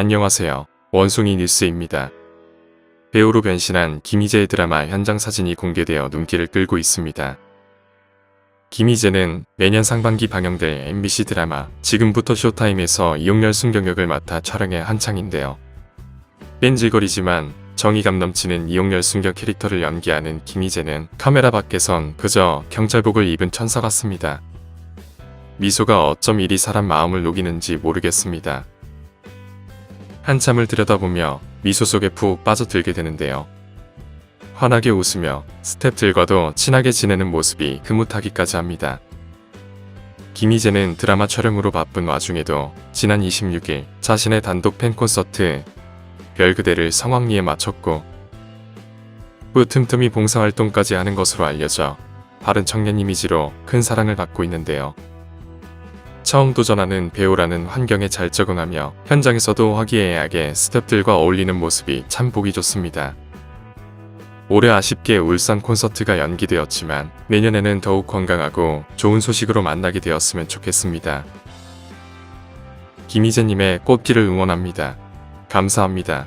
안녕하세요. 원숭이 뉴스입니다. 배우로 변신한 김희재의 드라마 현장 사진이 공개되어 눈길을 끌고 있습니다. 김희재는 내년 상반기 방영될 MBC 드라마 지금부터 쇼타임에서 이용렬 순경역을 맡아 촬영에 한창인데요. 뺀질거리지만 정의감 넘치는 이용렬 순경 캐릭터를 연기하는 김희재는 카메라 밖에선 그저 경찰복을 입은 천사 같습니다. 미소가 어쩜 이리 사람 마음을 녹이는지 모르겠습니다. 한참을 들여다보며 미소 속에 푹 빠져들게 되는데요. 환하게 웃으며 스탭들과도 친하게 지내는 모습이 흐뭇하기까지 합니다. 김희재는 드라마 촬영으로 바쁜 와중에도 지난 26일 자신의 단독 팬콘서트 별 그대를 성황리에 마쳤고 후 틈틈이 봉사활동까지 하는 것으로 알려져 바른 청년 이미지로 큰 사랑을 받고 있는데요. 처음 도전하는 배우라는 환경에 잘 적응하며 현장에서도 화기애애하게 스탭들과 어울리는 모습이 참 보기 좋습니다. 올해 아쉽게 울산 콘서트가 연기되었지만 내년에는 더욱 건강하고 좋은 소식으로 만나게 되었으면 좋겠습니다. 김희재님의 꽃길을 응원합니다. 감사합니다.